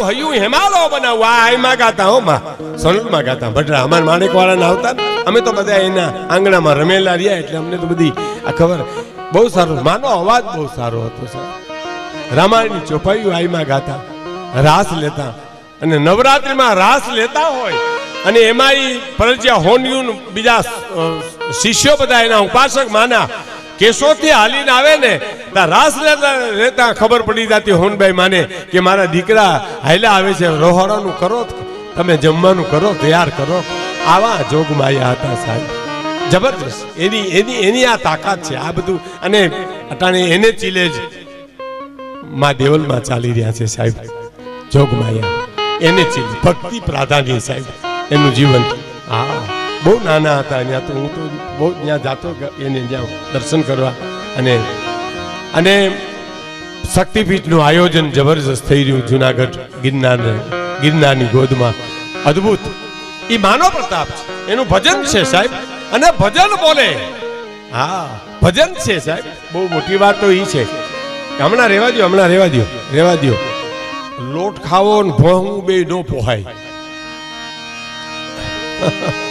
મારું હયું હેમાલો બનાવું. આઈમાં ગાતા હો માં. સોનલમાં ગાતા ભટરા અમાર માણેક વાળા આવતા અમે તો બધા એના આંગણામાં રમેલા રહ્યા એટલે અમને તો બધી આ ખબર બહુ સારો માનો અવાજ બહુ સારો હતો સર રામાયણની ચોપાઈઓ આઈમાં ગાતા. રાસ લેતા. અને નવરાત્રિમાં રાસ લેતા હોય. અને એમાં ફરજિયા હોનિયું બીજા શિષ્યો બધા એના ઉપાસક માના. કેશોથી હાલીને આવે ને ત્યાં રાસ રહેતા ખબર પડી જતી, હોનભાઈ માને કે મારા દીકરા હાલ્યા આવે છે રોહરાનું કરો, તમે જમવાનું કરો, તૈયાર કરો. આવા જોગમાયા હતા સાહેબ. જબરજસ્ત. એની એની એની આ તાકાત છે, આ બધું. અને અટાણે એને ચીલે જ માં દેવલમાં ચાલી રહ્યા છે સાહેબ. જોગમાયા. એને ચીલે. ભક્તિ પ્રાધાન્ય સાહેબ. એનું જીવન. હા. બહુ નાના હતા, ત્યાં તો હું તો બહુ ત્યાં જાતો એને ત્યાં દર્શન કરવા અને અને શક્તિપીઠનું આયોજન જબરજસ્ત થઈ રહ્યું જુનાગઢ ગિરનાર, ગિરનારની ગોદમાં. અદ્ભુત. એ માનો પ્રતાપ છે. એનું ભજન છે સાહેબ. અને ભજન બોલે. હા, ભજન છે સાહેબ. બહુ મોટી વાત તો એ છે. હમણાં રહેવા દો હમણાં રહેવા દો રહેવા દો લોટ ખાવો ને ભોહું બે નો પોહાય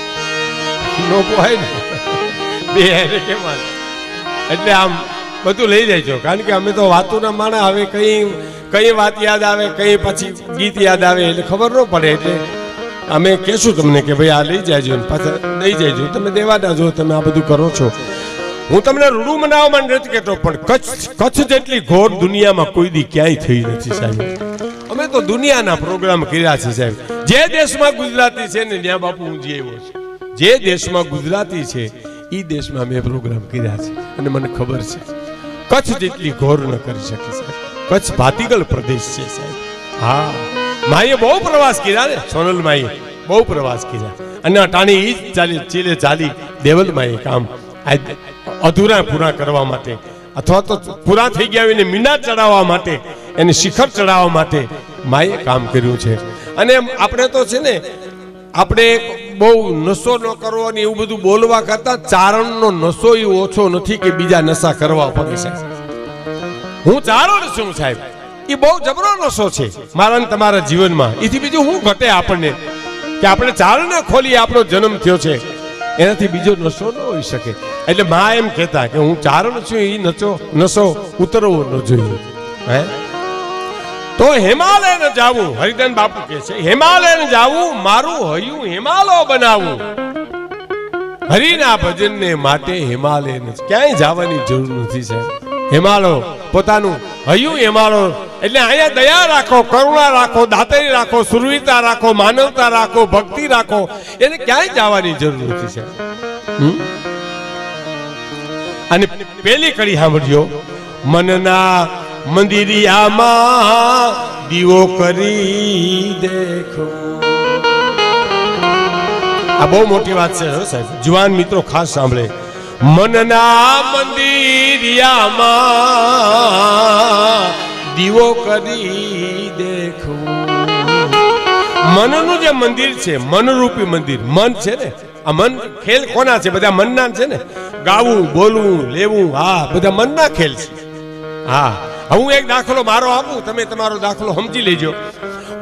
નો પોહાય ને. બે હેરે કેમ? એટલે આમ બધું લઈ છો કારણ કે અમે તો વાતોના માણા આવે કઈ કઈ વાત યાદ આવે, કઈ પછી ગીત યાદ આવે એટલે ખબર ન પડે. એટલે અમે કહેશું તમને કે ભાઈ આ લઈ જાયજો ને પાછા લઈ જાયજો તમે દેવાના જો તમે આ બધું કરો છો. હું તમને રૂડું મનાવવા માટે નથી કહેતો પણ કચ્છ કચ્છ જેટલી ઘોર દુનિયામાં કોઈ દી ક્યાંય થઈ નથી સાહેબ. અમે તો દુનિયાના પ્રોગ્રામ કર્યા છે સાહેબ. જે દેશમાં ગુજરાતી છે ને, ત્યાં બાપુ હું જે આવ્યો છું. જે દેશમાં ગુજરાતી છે એ દેશમાં મેં પ્રોગ્રામ કર્યા છે. અને મને ખબર છે, કચ્છ જેટલી ઘોર ન કરી શકે સાહેબ. કચ્છ ભાતીગળ પ્રદેશ છે સાહેબ. હા. માએ બહુ પ્રવાસ કર્યા ને, સોનલ માએ બહુ પ્રવાસ કર્યા. અને અટાણી ઈ જ ચાલી, ચીલે ચાલી દેવલ માએ કામ અધૂરા પૂરા કરવા માટે. અથવા તો પૂરા થઈ ગયા એને મીંડા ચડાવવા માટે, એને શિખર ચડાવવા માટે માએ કામ કર્યું છે. અને આપણે તો છે ને આપણે બહુ નશો ન કરવો ને એવું બધું બોલવા કરતા ચારણનો નશો એ ઓછો નથી કે બીજા નશા કરવા પડે છે. હું ચારણ છું સાહેબ. એ બહુ જબરો નશો છે મારા તમારા જીવનમાં. એથી બીજું શું ઘટે આપણને? કે આપણે ચારણ ખોલી આપણો જન્મ થયો છે. એનાથી બીજો નશો ન હોઈ શકે. એટલે મા એમ કહેતા કે હું ચારણ છું એ નશો નશો ઉતરવો ન જોઈએ. હે? તો હિમાલય ને જાવું. હરિદન બાપુ કે છે હિમાલય ને જાવું, મારું હયું હિમાલો બનાવું. હરિના ભજનને માટે હિમાલય ને ક્યાંય જવાની જરૂર નથી, સાહેબ. હિમાલો પોતાનું હયું હિમાલો એટલે અહીંયા દયા રાખો, કરુણા રાખો, દાતરી રાખો સુરવીતા રાખો, માનવતા રાખો, ભક્તિ રાખો, એને ક્યાંય જવાની જરૂર નથી, સાહેબ. અને પેલી કડી સાંભળ્યો મનના મંદિરિયામાં દીવો કરી દેખો. આ બહુ મોટી વાત છે સાહેબ. જુવાન મિત્રો ખાસ સાંભળે. મનના મંદિરિયામાં દીવો કરી દેખો. મનનું જે મંદિર છે, મનરૂપી મંદિર, મન છે ને? આ મન ખેલ કોના છે? બધા મનના છે ને? ગાવું, બોલવું, લેવું, હા, બધા મનના ખેલ છે. હા. હું એક દાખલો મારો આપું, તમે તમારો દાખલો સમજી લેજો.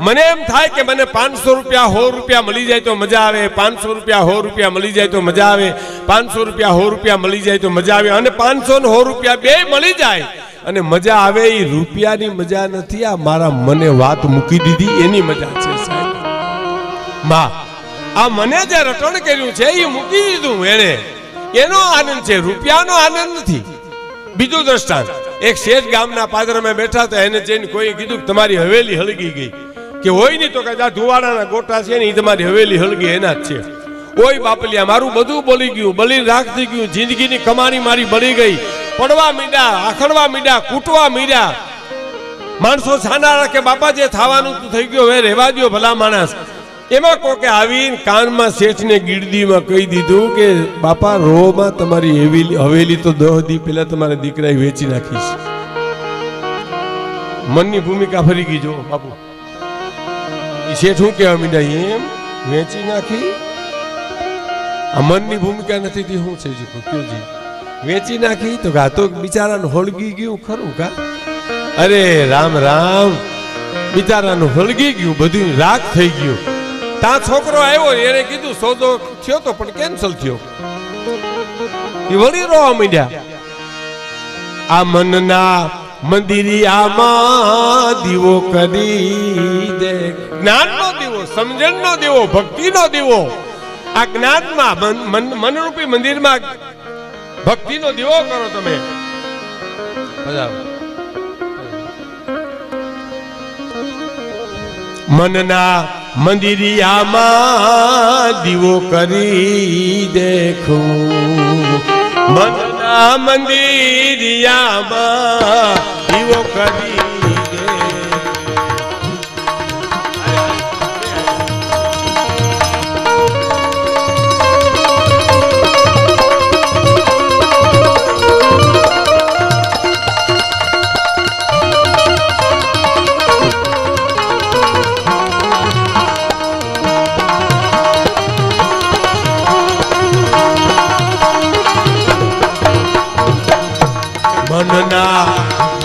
મને એમ થાય કે મને પાંચસો રૂપિયા સો રૂપિયા મળી જાય તો મજા આવે, પાંચસો રૂપિયા સો રૂપિયા મળી જાય તો મજા આવે, પાંચસો રૂપિયા સો રૂપિયા મળી જાય તો મજા આવે અને પાંચસો ને સો રૂપિયા બે મળી જાય. અને મજા આવે એ રૂપિયાની મજા નથી, આ મારા મને વાત મૂકી દીધી, એની મજા છે સાહેબ. માં, આ મને જે રટણ કર્યું છે એ મૂકી દીધું એને એનો આનંદ છે, રૂપિયાનો આનંદ નથી. બીજું દ્રષ્ટાંત. એક શેઠ ગામના પાદરમાં બેઠા હતા, એને જઈને કોઈ કીધું કે તમારી હવેલી હળગી ગઈ. કે હોય નહીં તો કે આ ધુવાડાના ગોટા છે ને એ તમારી હવેલી હળગી, એના જ છે. ઓય બાપલિયા, મારું બધું બળી ગયું, બળી રાખ થઈ ગયું, જિંદગીની કમાણી મારી બળી ગઈ. પડવા મીંડા, આખડવા મીંડા, કૂટવા મીંડા. માણસો છાના રાખે, બાપા જે થવાનું થઈ ગયો, હવે રહેવા દ્યો ભલા માણસ. એમાં કોકે આવીને કાનમાં શેઠને ગીરદીમાં કહી દીધું કે, બાપા, રોમાં તમારી હવેલી હવેલી તો દહ દી પહેલા તમારા દીકરાએ વેચી નાખીશ. મનની ભૂમિકા ફરી ગઈ જો બાપુ. શેઠ શું કહેવા મીડા એમ વેચી નાખી? આ મનની ભૂમિકા નથી તે, શું છે જી? વેચી નાખી તો કે તો બિચારાને હોળગી ગયું, ખરું કા? અરે રામ રામ. બિચારાનું હળગી ગયું બધું રાખ થઈ ગયું. ત્યાં છોકરો આવ્યો, એને કીધું, સોદો થયો તો પણ કેન્સલ થયો. એ વળી રોવા માંડ્યા. આ મનના મંદિરિયામાં દીવો કરી દે. જ્ઞાનનો દીવો, સમજણનો દીવો, ભક્તિનો દીવો. આ જ્ઞાનમાં મન- મન- મનરૂપી મંદિરમાં ભક્તિનો દીવો કરો તમે. મનના મંદિરિયામાં દીવો કરી દેખું. મનના મંદિરિયામાં દીવો કરી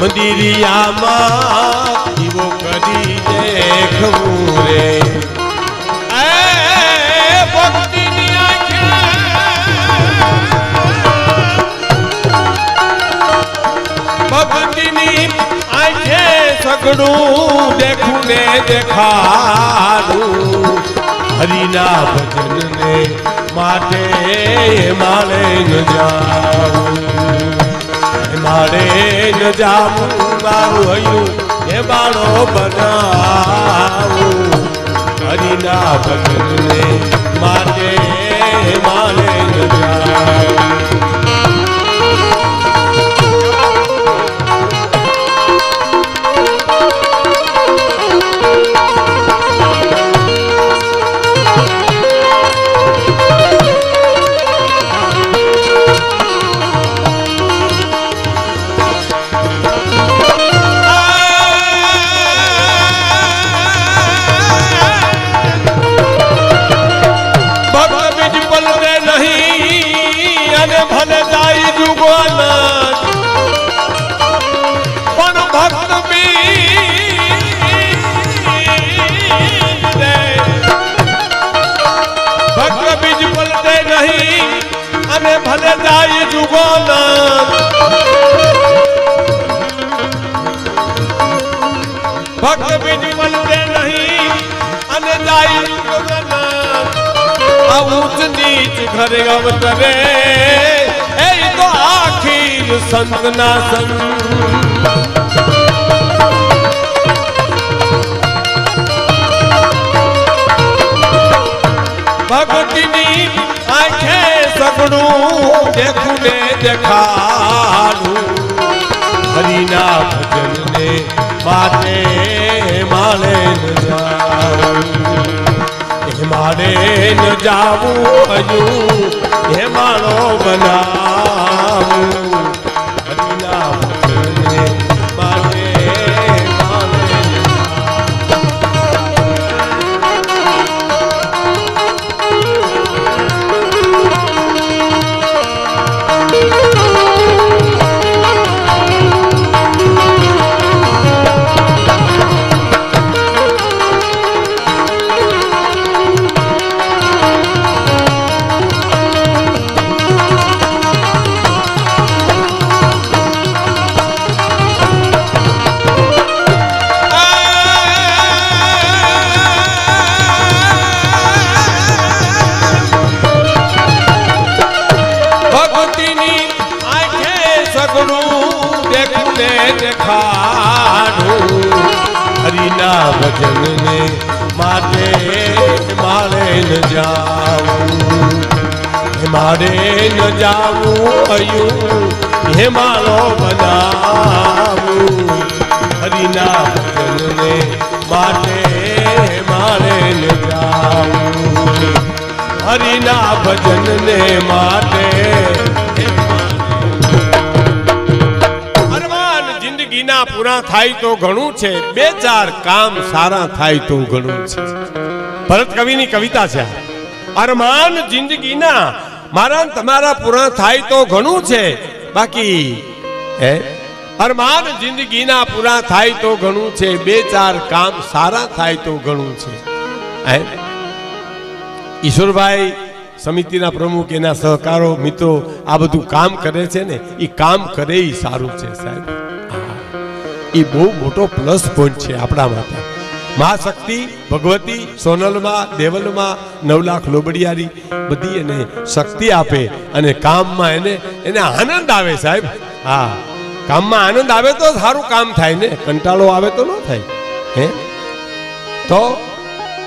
મંદિરિયામાં દીવો કરી દેખવું રે. ભક્તિની આંખે સગડું દેખું ને દેખાડું. હરિના ભજનને માટે માળે ન મારે જ જાવું મારું હૈયું એ બાળો બનાવું. હરિના ભજનને માટે મારે જ જાવું આ ઊંચ નીચ ઘરે અવતરે એ તો આખીર સંતના સંત ભક્તિની આંખે સગડું દેખું ને દેખાડું. હરિના ભજનને માટે માળે ન મારે ન જાવું હજુ હે માળો બનાવું. ન જાવું હયું હે બનાવું. હરિના ભજનને માટે મારે જાવું હરિના ભજનને માટે અરમાન જિંદગીના પૂરા થાય તો ઘણું છે. બે ચાર કામ સારા થાય તો ઘણું છે. ભરત કવિની કવિતા છે આ. હે? અરમાન જિંદગીના પૂરા થાય તો ઘણું છે. બે ચાર કામ સારા થાય તો ઘણું છે. હે? ઈશ્વરભાઈ સમિતિના પ્રમુખ, એના સહકારો, મિત્રો, આ બધું કામ કરે છે ને એ કામ કરે એ સારું છે સાહેબ. એ બહુ મોટો પ્લસ પોઈન્ટ છે આપણા માટે. મહાશક્તિ, ભગવતી, સોનલમાં, દેવલમાં નવ લાખ લોબડિયારી, બધી એને શક્તિ આપે અને કામમાં એને એને આનંદ આવે સાહેબ. હા, કામમાં આનંદ આવે તો સારું કામ થાય ને, કંટાળો આવે તો ન થાય, હે? તો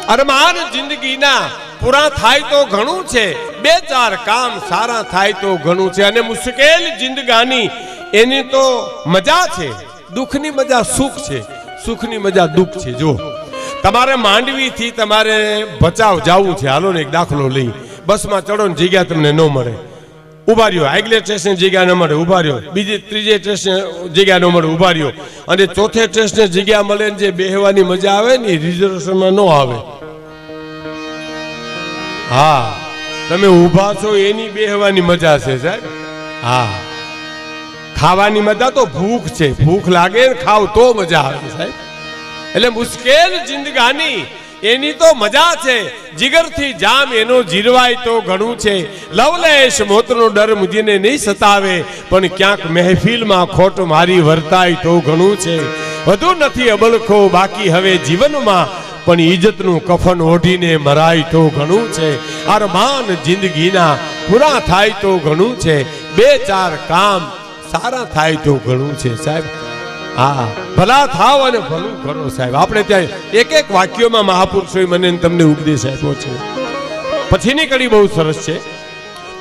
અરમાન જિંદગીના પૂરા થાય તો ઘણું છે, બે ચાર કામ સારા થાય તો ઘણું છે, અને મુશ્કેલ જિંદગાની એની તો મજા છે, દુઃખની મજા સુખ છે, સુખની મજા દુઃખ છે જો તમારે માંડવીથી તમારે ભચાવ જવું છે. હાલો ને એક દાખલો લઈ. બસમાં ચડો ને જગ્યા તમને ન મળે. ઊભા રહ્યો. આગલે સ્ટેશને જગ્યા ન મળે. ઊભા રહ્યો. બીજી, ત્રીજે સ્ટેશને જગ્યા ન મળે. ઊભા રહ્યો. અને ચોથે સ્ટેશને જગ્યા મળે ને જે બેહવાની મજા આવે ને એ રિઝર્વેશનમાં ન આવે. હા. તમે ઊભા છો એની બેહવાની મજા છે સાહેબ. હા. ખાવાની મજા તો ભૂખ છે. ભૂખ લાગે ને ખાવ તો મજા આવે સાહેબ. એટલે મુશ્કેલ જિંદગાની, એની તો મજા છે. જીગરથી જામ એનો જીરવાય તો ઘણું છે. લવલેશ મોતનો ડર મુજીને નહીં સતાવે, પણ ક્યાંક મહેફિલમાં ખોટ મારી વર્તાય તો ઘણું છે. વધુ નથી અબલખો, બાકી હવે જીવનમાં પણ ઇજ્જતનું કફન ઓઢીને મરાય તો ઘણું છે. અરમાન જિંદગીના પૂરા થાય તો ઘણું છે. બે ચાર કામ સારા થાય તો ઘણું છે સાહેબ. હા. ભલા થાવ અને ભલું કરો સાહેબ. આપણે ત્યાં એક એક વાક્યોમાં મહાપુરુષોએ મને તમને ઉપદેશ આપ્યો છે. પછીની કડી બહુ સરસ છે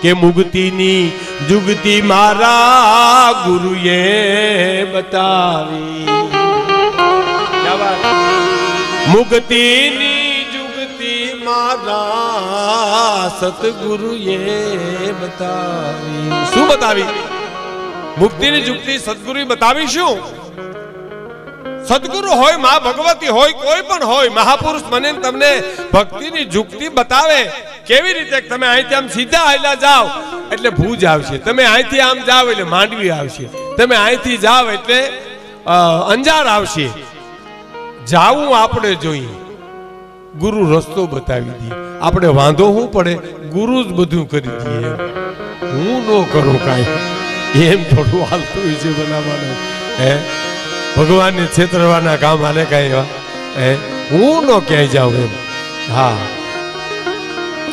કે મુક્તિની જુગતી મારા ગુરુએ બતાવી. મુક્તિની જુગતી મારા સતગુરુએ બતાવી. શું બતાવી? મુક્તિની જુગતી સદગુરુએ બતાવી શું? સદગુરુ હોય, મા ભગવતી હોય, કોઈ પણ હોય, મહાપુરુષ મને તમને ભક્તિની જુક્તિ બતાવે કેવી રીતે તમે અહીંથી આમ સીધા આયલા જાઓ, એટલે ભૂજ આવશે. તમે અહીંથી આમ જાઓ એટલે માંડવી આવશે. તમે અહીંથી જાઓ એટલે અંજાર આવશે. જાવું આપણે જોઈએ. ગુરુ રસ્તો બતાવી દે. આપણે વાંધો હું પડે? ગુરુ જ બધું કરી દે. હું ન કરું કાંઈ. એમ થોડું હાલતું છે બનાવવાનું. હે? ભગવાનને છેતરવાના કામ હાલે કાંઈ એવા? હે? હું ન ક્યાંય જાઉં એમ. હા.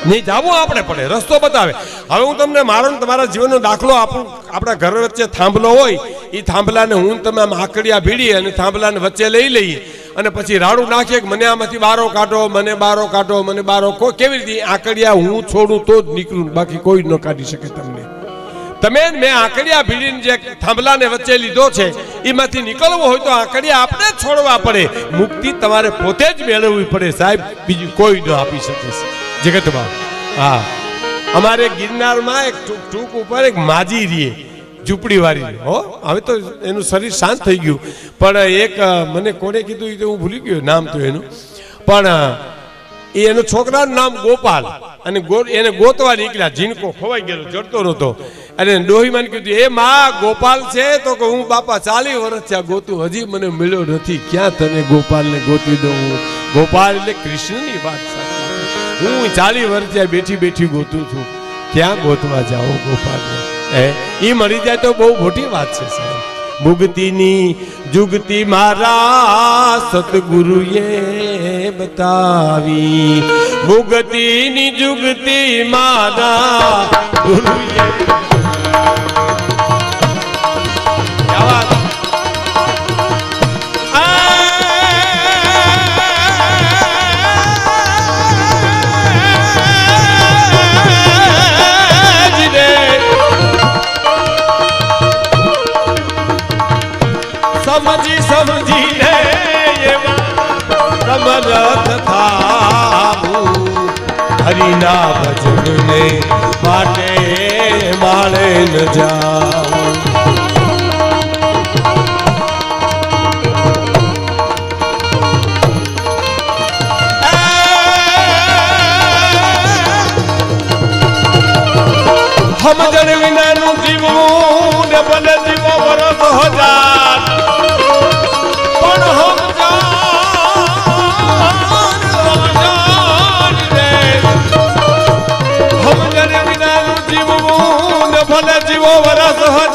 નહીં, જાવું આપણે પડે રસ્તો બતાવે. હવે હું તમને મારો તમારા જીવનનો દાખલો આપું. આપણા ઘર વચ્ચે થાંભલો હોય એ થાંભલાને હું તમે આમ આકડિયા ભીડીએ અને થાંભલાને વચ્ચે લઈ લઈએ. અને પછી રાડું નાખીએ કે મને આમાંથી બારો કાઢો, મને બારો કાઢો, મને બારો કેવી રીતે આકડિયા હું છોડું તો જ નીકળું. બાકી કોઈ ન કાઢી શકે તમને. તમે મેં આંકડિયા ભીડીને જે થાંભલાને વચ્ચે લીધો છે, એમાંથી નીકળવું હોય તો આંકડિયા આપણે છોડવા પડે. મુક્તિ તમારે પોતે જ મેળવવી પડે સાહેબ. બીજું કોઈ ન આપી શકે જગતમાં. હા. અમારે ગિરનારમાં એક ટૂંક ટૂંક ઉપર એક માજી રીએ ઝૂંપડી વાળી હો, હવે તો એનું શરીર શાંત થઈ ગયું. પણ એક મને કોને કીધું એ તો હું ભૂલી ગયો, નામ તો એનું. પણ એ એનો છોકરાનું નામ ગોપાલ. અને એને ગોતવા નીકળ્યા. જીનકો ખોવાઈ ગયેલો, જડતો નહોતો અને ડોહીમાન કીધું, એ માં, ગોપાલ છે? તો કે, હું બાપા ચાલી વર્ષ થયા ગોતું, હજી મને મળ્યો નથી. ક્યાં તને ગોપાલને ગોતી દઉં ગોપાલ એટલે કૃષ્ણની વાત સાચી હું ચાલી વર્ષ થયા બેઠી બેઠી ગોતું છું. ક્યાં ગોતવા જાઓ ગોપાલને? હે? એ મળી જાય તો બહુ મોટી વાત છે, સાહેબ. ભુગતીની જુગતી મારા સતગુરુએ બતાવી. મુગતીની જુગતી માદા ગુરુએ હરિના ભજનને માટે માળે ન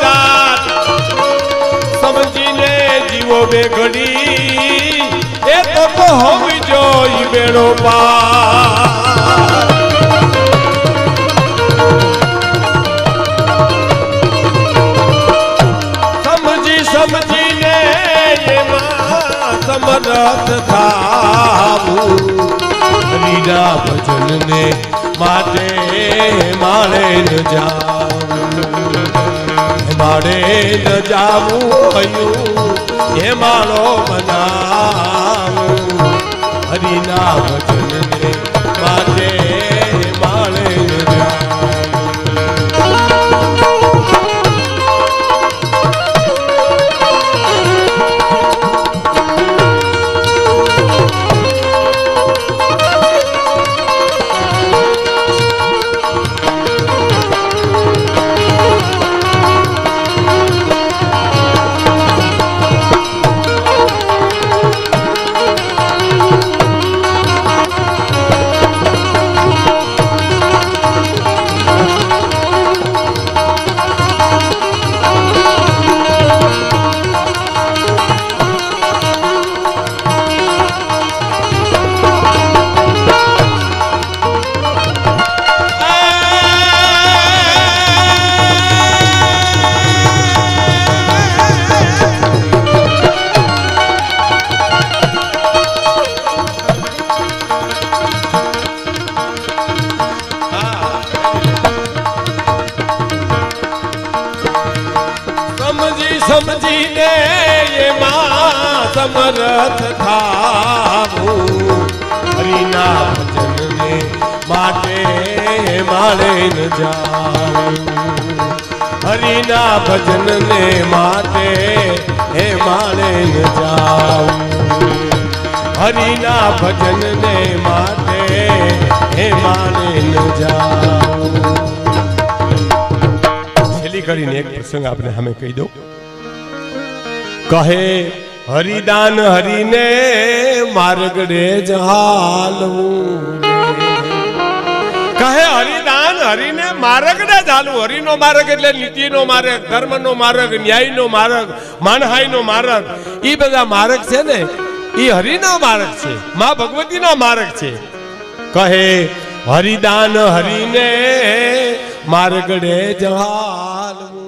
હજાર, સમજીને જીવો બે ઘડી, એ તો તો હોવી જોઈ બેડો પા સમરથ થાવું. ભજન ને માટે માણે ન જાવું માળે ન જાવું કયું એ માળો બનાવું હરિના ભજનને સમજી સમજીને એમાં સમરથ થાવું હરિના ભજનને માટે માળે ન જાવું હરિના ભજનને માટે હે માળે ન જાવું હરિના ભજનને માટે હે માળે ન જાવું છેલ્લી કરીને એક પ્રસંગ આપણે સામે કહી દઉં. કહે, હરિદાન હરિને માર્ગડે જહાલવું કહે, હરિદાન હરિને માર્ગડે ચાલવું હરિનો માર્ગ એટલે નીતિનો માર્ગ, ધર્મનો માર્ગ, ન્યાયનો માર્ગ માનહાઈનો માર્ગ. એ બધા માર્ગ છે ને એ હરિનો માર્ગ છે, મા ભગવતીનો માર્ગ છે. કહે, હરિદાન હરિને માર્ગડે જહાલવું